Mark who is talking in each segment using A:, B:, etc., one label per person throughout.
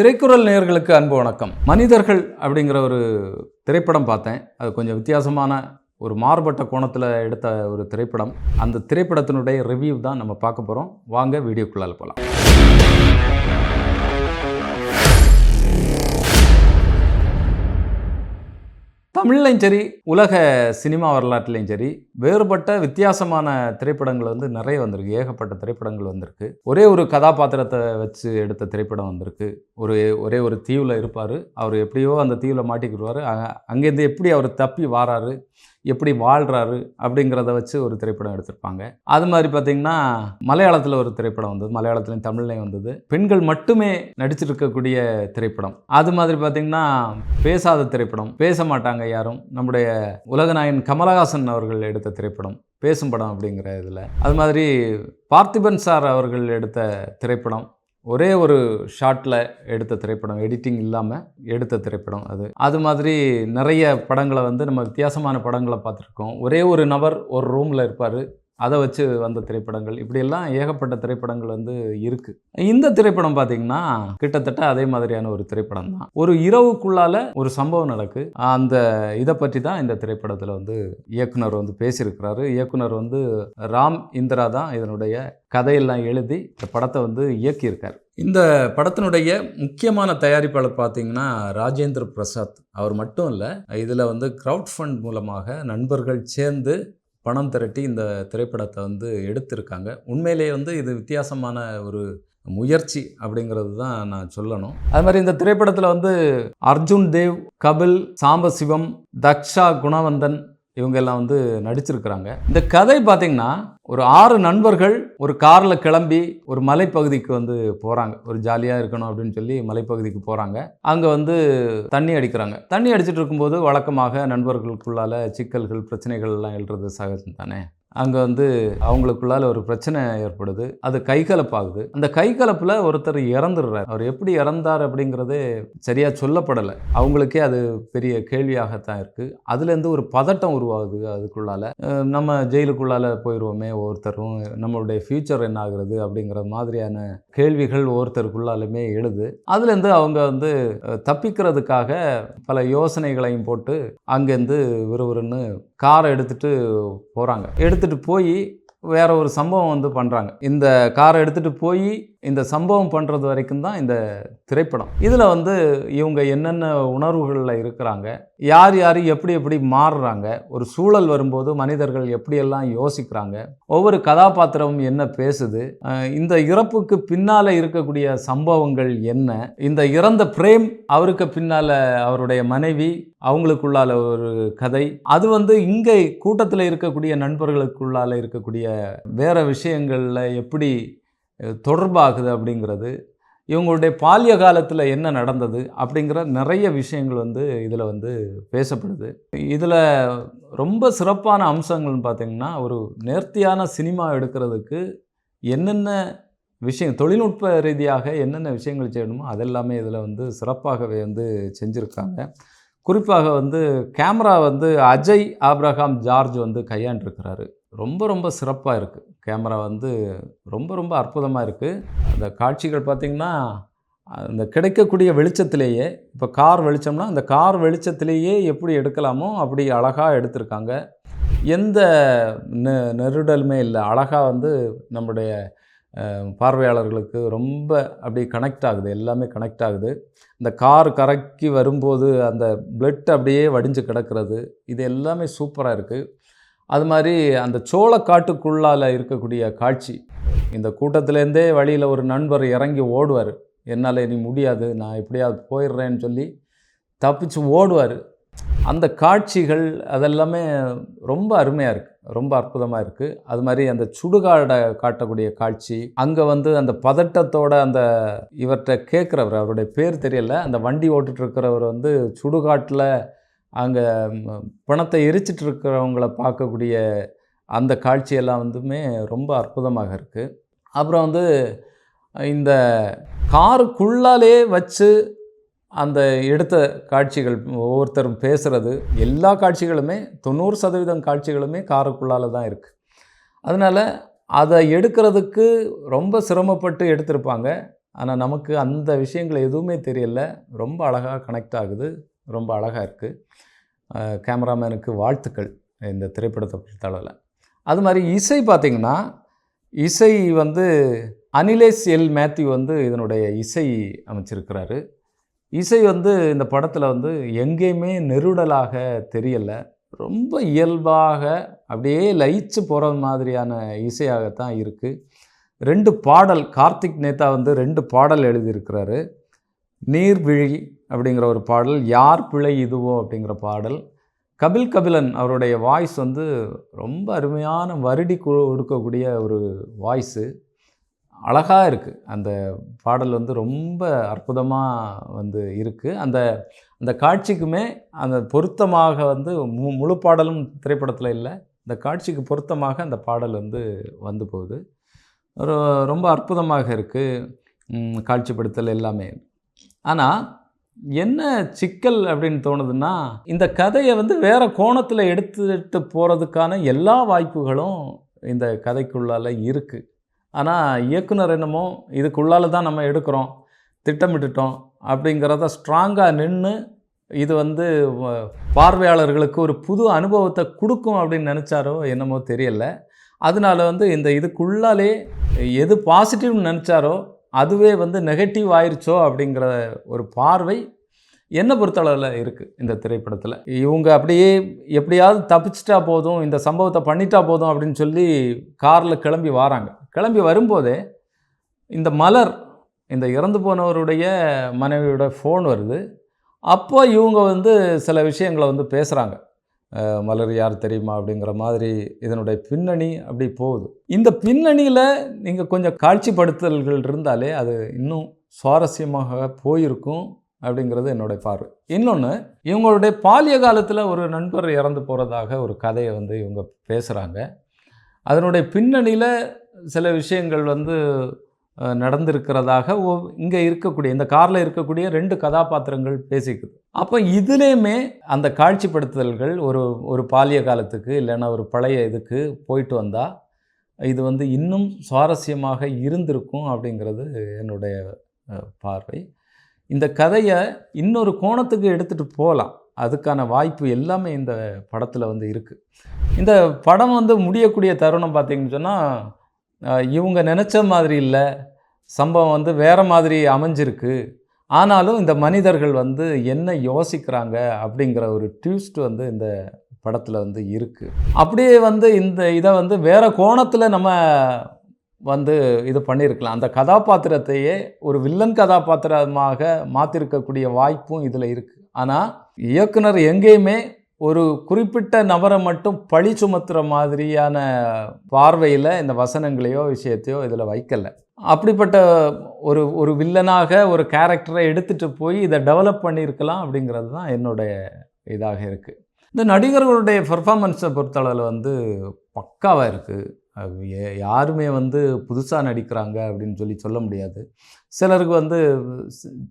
A: திரைக்குறள் நேர்களுக்கு அன்பு வணக்கம். மனிதர்கள் அப்படிங்கிற ஒரு திரைப்படம் பார்த்தேன். அது கொஞ்சம் வித்தியாசமான ஒரு மாறுபட்ட கோணத்தில் எடுத்த ஒரு திரைப்படம். அந்த திரைப்படத்தினுடைய ரிவ்யூ தான் நம்ம பார்க்க போகிறோம் வாங்க வீடியோக்குள்ளால் போகலாம் தமிழ்லையும் சரி உலக சினிமா வரலாற்றுலையும் சரி வேறுபட்ட வித்தியாசமான திரைப்படங்கள் வந்து நிறைய வந்திருக்கு. ஏகப்பட்ட திரைப்படங்கள் வந்திருக்கு. ஒரே ஒரு கதாபாத்திரத்தை வச்சு எடுத்த திரைப்படம் வந்திருக்கு. ஒரு ஒரே ஒரு தீவில் இருப்பார். அவர் எப்படியோ அந்த தீவில் மாட்டிக்கிடுவார். அங்கேருந்து எப்படி அவர் தப்பி வாராரு? எப்படி வாழ்கிறாரு அப்படிங்கிறத வச்சு ஒரு திரைப்படம் எடுத்திருப்பாங்க. அது மாதிரி பார்த்திங்கன்னா மலையாளத்தில் ஒரு திரைப்படம் வந்தது. மலையாளத்துலேயும் தமிழ்லையும் வந்தது. பெண்கள் மட்டுமே நடிச்சிருக்கக்கூடிய திரைப்படம். அது மாதிரி பார்த்திங்கன்னா பேசாத திரைப்படம். பேச மாட்டாங்க யாரும். நம்முடைய உலகநாயகன் கமலஹாசன் அவர்கள் எடுத்த திரைப்படம். பேசும் படம் அப்படிங்கிற இதில். அது மாதிரி பார்த்திபன் சார் அவர்கள் எடுத்த திரைப்படம். ஒரே ஒரு ஷாட்டில் எடுத்த திரைப்படம் எடிட்டிங் இல்லாமல் எடுத்த திரைப்படம் அது. அது மாதிரி நிறைய படங்களை வந்து நம்ம வித்தியாசமான படங்களை பார்த்துருக்கோம். ஒரே ஒரு நபர் ஒரு ரூமில் இருப்பார். அதை வச்சு வந்த திரைப்படங்கள். இப்படியெல்லாம் ஏகப்பட்ட திரைப்படங்கள் வந்து இருக்குது இந்த திரைப்படம் பார்த்திங்கன்னா கிட்டத்தட்ட அதே மாதிரியான ஒரு திரைப்படம் தான். ஒரு இரவுக்குள்ளால ஒரு சம்பவம் நடக்கு. அந்த இதை பற்றி தான் இந்த திரைப்படத்தில் வந்து இயக்குனர் வந்து பேசியிருக்கிறாரு. இயக்குனர் வந்து ராம் இந்திரா தான் இதனுடைய கதையெல்லாம் எழுதி இந்த படத்தை வந்து இயக்கியிருக்கார். இந்த படத்தினுடைய முக்கியமான தயாரிப்பாளர் பார்த்தீங்கன்னா ராஜேந்திர பிரசாத். அவர் மட்டும் இல்லை இதில் வந்து க்ரௌட் ஃபண்ட் மூலமாக நண்பர்கள் சேர்ந்து பணம் திரட்டி இந்த திரைப்படத்தை வந்து எடுத்திருக்காங்க. உண்மையிலேயே வந்து இது வித்தியாசமான ஒரு முயற்சி அப்படிங்கிறது தான் நான் சொல்லணும். அது மாதிரி இந்த திரைப்படத்தில் வந்து அர்ஜுன் தேவ் கபில் சாம்பசிவம் தக்ஷா குணவந்தன் இவங்க எல்லாம் வந்து நடிச்சிருக்கிறாங்க. இந்த கதை பார்த்தீங்கன்னா ஒரு ஆறு நண்பர்கள் ஒரு காரில் கிளம்பி ஒரு மலைப்பகுதிக்கு வந்து போகிறாங்க ஒரு ஜாலியாக இருக்கணும் அப்படின்னு சொல்லி மலைப்பகுதிக்கு போகிறாங்க அங்கே வந்து தண்ணி அடிக்கிறாங்க. தண்ணி அடிச்சிட்டு இருக்கும்போது வழக்கமாக நண்பர்களுக்குள்ளால சிக்கல்கள் பிரச்சனைகள் எல்லாம் எழுறது சகஜம் தானே அங்கே வந்து அவங்களுக்குள்ளால ஒரு பிரச்சனை ஏற்படுது. அது கைகலப்பாகுது. அந்த கைகலப்பில் ஒருத்தர் இறந்துடுறார். அவர் எப்படி இறந்தார் அப்படிங்கிறதே சரியாக சொல்லப்படலை. அவங்களுக்கே அது பெரிய கேள்வியாகத்தான் இருக்குது அதுலேருந்து ஒரு பதட்டம் உருவாகுது அதுக்குள்ளால. நம்ம ஜெயிலுக்குள்ளால போயிடுவோமே ஒவ்வொருத்தரும். நம்மளுடைய ஃப்யூச்சர் என்ன ஆகுறது அப்படிங்கிற மாதிரியான கேள்விகள் ஒவ்வொருத்தருக்குள்ளாலுமே எழுது. அதுலேருந்து அவங்க வந்து தப்பிக்கிறதுக்காக பல யோசனைகளையும் போட்டு அங்கேருந்து விறுவிறுன்னு காரை எடுத்துகிட்டு போகிறாங்க எடுத்து எடுத்துகிட்டு போய் வேற ஒரு சம்பவம் வந்து பண்ணுறாங்க இந்த காரை எடுத்துகிட்டு போய் இந்த சம்பவம் பண்ணுறது வரைக்கும் தான் இந்த திரைப்படம். இதில் வந்து இவங்க என்னென்ன உணர்வுகளில் இருக்கிறாங்க யார் யார் எப்படி எப்படி மாறுறாங்க ஒரு சூழல் வரும்போது மனிதர்கள் எப்படியெல்லாம் யோசிக்கிறாங்க ஒவ்வொரு கதாபாத்திரமும் என்ன பேசுது இந்த இறப்புக்கு பின்னால் இருக்கக்கூடிய சம்பவங்கள் என்ன இந்த இறந்த பிரேம் அவருக்கு பின்னால் அவருடைய மனைவி அவங்களுக்குள்ளால ஒரு கதை அது வந்து இங்கே கூட்டத்தில் இருக்கக்கூடிய நண்பர்களுக்குள்ளால இருக்கக்கூடிய வேற விஷயங்களில் எப்படி தொடர்பாகுது அப்படிங்கிறது இவங்களுடைய பால்ய காலத்தில் என்ன நடந்தது அப்படிங்கிற நிறைய விஷயங்கள் வந்து இதில் வந்து பேசப்படுது. இதில் ரொம்ப சிறப்பான அம்சங்கள்னு பார்த்திங்கன்னா ஒரு நேர்த்தியான சினிமா எடுக்கிறதுக்கு என்னென்ன விஷயம் தொழில்நுட்ப ரீதியாக என்னென்ன விஷயங்கள் செய்யணுமோ அதெல்லாமே இதில் வந்து சிறப்பாகவே வந்து செஞ்சுருக்காங்க. குறிப்பாக வந்து கேமரா வந்து அஜய் ஆப்ரஹாம் ஜார்ஜ் வந்து கையாண்டிருக்கிறாரு. ரொம்ப ரொம்ப சிறப்பாக இருக்குது கேமரா வந்து ரொம்ப ரொம்ப அற்புதமாக இருக்குது அந்த காட்சிகள் பார்த்திங்கன்னா அந்த கிடைக்கக்கூடிய வெளிச்சத்திலேயே இப்போ கார் வெளிச்சம்னா அந்த கார் வெளிச்சத்திலேயே எப்படி எடுக்கலாமோ அப்படி அழகாக எடுத்திருக்காங்க. எந்த நெ நெருடலுமே இல்லை. அழகாக வந்து நம்முடைய பார்வையாளர்களுக்கு ரொம்ப அப்படி கனெக்ட் ஆகுது. எல்லாமே கனெக்ட் ஆகுது. இந்த கார் கரைக்கி வரும்போது அந்த பிளட் அப்படியே வடிஞ்சு கிடக்கிறது. இது எல்லாமே சூப்பராக இருக்குது அது மாதிரி அந்த சோளக்காட்டுக்குள்ளால் இருக்கக்கூடிய காட்சி. இந்த கூட்டத்திலேருந்தே வழியில் ஒரு நண்பர் இறங்கி ஓடுவார். என்னால் இனி முடியாது நான் எப்படியாவது போயிடுறேன்னு சொல்லி தப்பிச்சு ஓடுவார். அந்த காட்சிகள் அதெல்லாமே ரொம்ப அருமையாக இருக்குது ரொம்ப அற்புதமாக இருக்குது அது மாதிரி அந்த சுடுகாடை காட்டக்கூடிய காட்சி அங்கே வந்து அந்த பதட்டத்தோட அந்த இவர்கிட்ட கேட்குறவர் அவருடைய பேர் தெரியல. அந்த வண்டி ஓட்டிட்டு இருக்கிறவர் வந்து சுடுகாட்டில் அங்கே பணத்தை எரிச்சிட்டு இருக்கிறவங்கள பார்க்கக்கூடிய அந்த காட்சியெல்லாம் வந்துமே ரொம்ப அற்புதமாக இருக்குது அப்புறம் வந்து இந்த காருக்குள்ளாலே வச்சு அந்த எடுத்த காட்சிகள் ஒவ்வொருத்தரும் பேசுகிறது எல்லா காட்சிகளுமே தொண்ணூறு சதவீதம் காட்சிகளுமே காருக்குள்ளால தான் இருக்குது அதனால் அதை எடுக்கிறதுக்கு ரொம்ப சிரமப்பட்டு எடுத்திருப்பாங்க. ஆனால் நமக்கு அந்த விஷயங்கள் எதுவுமே தெரியல. ரொம்ப அழகாக கனெக்ட் ஆகுது. ரொம்ப அழகாக இருக்குது கேமராமேனுக்கு வாழ்த்துக்கள் இந்த திரைப்படத்தை பொறுத்தளவில் அது மாதிரி இசை பார்த்திங்கன்னா இசை வந்து அனிலேஷ் எல் மேத்யூ வந்து இதனுடைய இசை அமைச்சிருக்கிறாரு. இசை வந்து இந்த படத்தில் வந்து எங்கேயுமே நெருடலாக தெரியலை. ரொம்ப இயல்பாக அப்படியே லயிச்சு போகிற மாதிரியான இசையாகத்தான் இருக்குது ரெண்டு பாடல் கார்த்திக் நேதா வந்து ரெண்டு பாடல் எழுதியிருக்கிறாரு. நீர்விழி அப்படிங்கிற ஒரு பாடல் யார் பிழை இதுவோ அப்படிங்கிற பாடல். கபில் கபிலன் அவருடைய வாய்ஸ் வந்து ரொம்ப அருமையான வருடி கொடுக்கக்கூடிய ஒரு வாய்ஸு அழகாக இருக்குது அந்த பாடல் வந்து ரொம்ப அற்புதமாக வந்து இருக்குது அந்த அந்த காட்சிக்குமே அந்த பொருத்தமாக வந்து மு முழு பாடலும் திரைப்படத்தில் இல்லை. இந்த காட்சிக்கு பொருத்தமாக அந்த பாடல் வந்து வந்து போகுது. ரொம்ப அற்புதமாக இருக்குது காட்சிப்படுத்தல் எல்லாமே. ஆனால் என்ன சிக்கல் அப்படின்னு தோணுதுன்னா இந்த கதையை வந்து வேறு கோணத்தில் எடுத்துட்டு போகிறதுக்கான எல்லா வாய்ப்புகளும் இந்த கதைக்குள்ளால் இருக்குது ஆனால் இயக்குனர் என்னமோ இதுக்குள்ளால் தான் நம்ம எடுக்கிறோம் திட்டமிட்டுட்டோம் அப்படிங்கிறத ஸ்ட்ராங்காக நின்று இது வந்து பார்வையாளர்களுக்கு ஒரு புது அனுபவத்தை கொடுக்கும் அப்படின்னு நினச்சாரோ என்னமோ தெரியல. அதனால வந்து இந்த இதுக்குள்ளாலே எது பாசிட்டிவ்னு நினச்சாரோ அதுவே வந்து நெகட்டிவ் ஆயிடுச்சோ அப்படிங்கிற ஒரு பார்வை என்னை பொறுத்தளவில் இருக்குது இந்த திரைப்படத்தில். இவங்க அப்படியே எப்படியாவது தப்பிச்சிட்டா போதும் இந்த சம்பவத்தை பண்ணிட்டா போதும் அப்படின்னு சொல்லி காரில் கிளம்பி வராங்க. கிளம்பி வரும்போதே இந்த மலர் இந்த இறந்து போனவருடைய மனைவியோட ஃபோன் வருது. அப்போ இவங்க வந்து சில விஷயங்களை வந்து பேசுகிறாங்க மலர் யார் தெரியுமா அப்படிங்கிற மாதிரி இதனுடைய பின்னணி அப்படி போகுது. இந்த பின்னணியில் நீங்கள் கொஞ்சம் காட்சிப்படுத்தல்கள் இருந்தாலே அது இன்னும் சுவாரஸ்யமாக போயிருக்கும் அப்படிங்கிறது என்னுடைய பார்வை. இன்னொன்று இவங்களுடைய பாலிய காலத்தில் ஒரு நண்பர் இறந்து போகிறதாக ஒரு கதையை வந்து இவங்க பேசுகிறாங்க அதனுடைய பின்னணியில் சில விஷயங்கள் வந்து நடந்திருக்கிறதாக இங்கே இருக்கக்கூடிய இந்த காரில் இருக்கக்கூடிய ரெண்டு கதாபாத்திரங்கள் பேசிக்குது. அப்போ இதுலேயுமே அந்த காட்சிப்படுத்துதல்கள் ஒரு ஒரு பாலிய காலத்துக்கு இல்லைன்னா ஒரு பழைய இதுக்கு போயிட்டு வந்தால் இது வந்து இன்னும் சுவாரஸ்யமாக இருந்திருக்கும் அப்படிங்கிறது என்னுடைய பார்வை. இந்த கதையை இன்னொரு கோணத்துக்கு எடுத்துகிட்டு போகலாம். அதுக்கான வாய்ப்பு எல்லாமே இந்த படத்தில் வந்து இருக்குது இந்த படம் வந்து முடியக்கூடிய தருணம் பார்த்திங்கன்னு சொன்னால் இவங்க நினச்ச மாதிரி இல்லை. சம்பவம் வந்து வேறு மாதிரி அமைஞ்சிருக்கு. ஆனாலும் இந்த மனிதர்கள் வந்து என்ன யோசிக்கிறாங்க அப்படிங்கிற ஒரு ட்யூஸ்ட் வந்து இந்த படத்தில் வந்து இருக்குது அப்படியே வந்து இந்த இதை வந்து வேறு கோணத்தில் நம்ம வந்து இது பண்ணியிருக்கலாம் அந்த கதாபாத்திரத்தையே ஒரு வில்லன் கதாபாத்திரமாக மாற்றிருக்கக்கூடிய வாய்ப்பும் இதில் இருக்குது ஆனால் இயக்குனர் எங்கேயுமே ஒரு குறிப்பிட்ட நபரை மட்டும் பழி சுமத்துகிற மாதிரியான பார்வையில் இந்த வசனங்களையோ விஷயத்தையோ இதில் வைக்கலை. அப்படிப்பட்ட ஒரு ஒரு வில்லனாக ஒரு கேரக்டரை எடுத்துகிட்டு போய் இதை டெவலப் பண்ணியிருக்கலாம் அப்படிங்கிறது தான் என்னுடைய இதாக இருக்குது இந்த நடிகர்களுடைய பெர்ஃபார்மன்ஸை பொறுத்தளவில் வந்து பக்காவாக இருக்குது யாருமே வந்து புதுசாக நடிக்கிறாங்க அப்படின்னு சொல்லி சொல்ல முடியாது. சிலருக்கு வந்து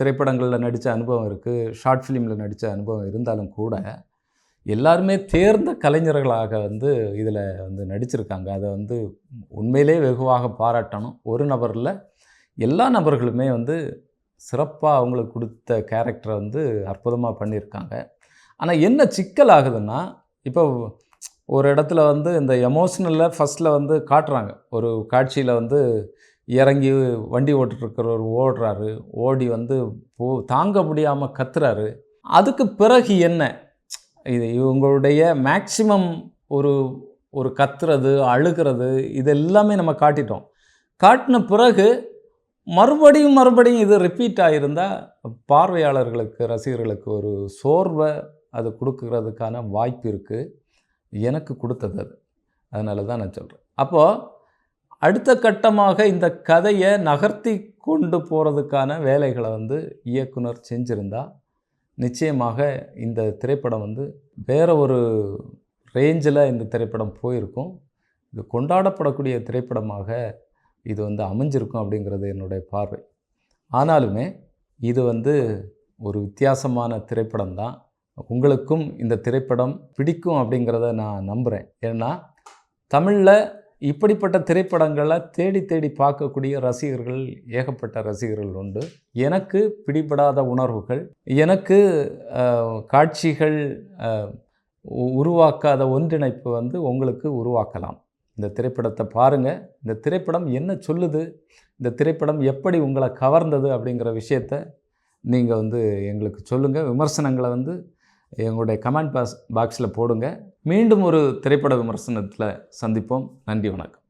A: திரைப்படங்களில் நடித்த அனுபவம் இருக்குது ஷார்ட் ஃபிலிமில் நடித்த அனுபவம் இருந்தாலும் கூட எல்லாருமே தேர்ந்த கலைஞர்களாக வந்து இதில் வந்து நடிச்சிருக்காங்க. அதை வந்து உண்மையிலே வெகுவாக பாராட்டணும். ஒரு நபரில் எல்லா நபர்களுமே வந்து சிறப்பாக அவங்களுக்கு கொடுத்த கேரக்டரை வந்து அற்புதமாக பண்ணியிருக்காங்க. ஆனால் என்ன சிக்கல் ஆகுதுன்னா இப்போ ஒரு இடத்துல வந்து இந்த எமோஷ்னலில் ஃபஸ்ட்டில் வந்து காட்டுறாங்க. ஒரு காட்சியில் வந்து இறங்கி வண்டி ஓட்டுருக்கிறவர் ஓடுறாரு. ஓடி வந்து போ தாங்க முடியாமல் கத்துறாரு. அதுக்கு பிறகு என்ன? இது இவங்களுடைய மேக்சிமம் ஒரு ஒரு கத்துறது அழுகிறது இது எல்லாமே நம்ம காட்டிட்டோம். காட்டின பிறகு மறுபடியும் மறுபடியும் இது ரிப்பீட் ஆகியிருந்தால் பார்வையாளர்களுக்கு ரசிகர்களுக்கு ஒரு சோர்வை அது கொடுக்குறதுக்கான வாய்ப்பு இருக்குது எனக்கு கொடுத்தது அது. அதனால தான் நான் சொல்கிறேன் அப்போது அடுத்த கட்டமாக இந்த கதையை நகர்த்தி கொண்டு போகிறதுக்கான வேலைகளை வந்து இயக்குனர் செஞ்சுருந்தா நிச்சயமாக இந்த திரைப்படம் வந்து வேறு ஒரு ரேஞ்சில் இந்த திரைப்படம் போயிருக்கும். இது கொண்டாடப்படக்கூடிய திரைப்படமாக இது வந்து அமைஞ்சிருக்கும் அப்படிங்கிறது என்னுடைய பார்வை. ஆனாலுமே இது வந்து ஒரு வித்தியாசமான திரைப்படம் தான். உங்களுக்கும் இந்த திரைப்படம் பிடிக்கும் அப்படிங்கிறத நான் நம்புகிறேன் ஏன்னா தமிழில் இப்படிப்பட்ட திரைப்படங்களை தேடி தேடி பார்க்கக்கூடிய ரசிகர்கள் ஏகப்பட்ட ரசிகர்கள் உண்டு. எனக்கு பிடிபடாத உணர்வுகள் எனக்கு காட்சிகள் உ- உருவாக்காத ஒன்றிணைப்பு வந்து உங்களுக்கு உருவாக்கலாம். இந்த திரைப்படத்தை பாருங்கள் இந்த திரைப்படம் என்ன சொல்லுது? இந்த திரைப்படம் எப்படி உங்களை கவர்ந்தது அப்படிங்கிற விஷயத்த நீங்கள் வந்து எங்களுக்கு சொல்லுங்கள் விமர்சனங்களை வந்து எங்களுடைய கமெண்ட் பாக்ஸ் பாக்ஸில் போடுங்க. மீண்டும் ஒரு திரைப்பட விமர்சனத்தில் சந்திப்போம். நன்றி வணக்கம்.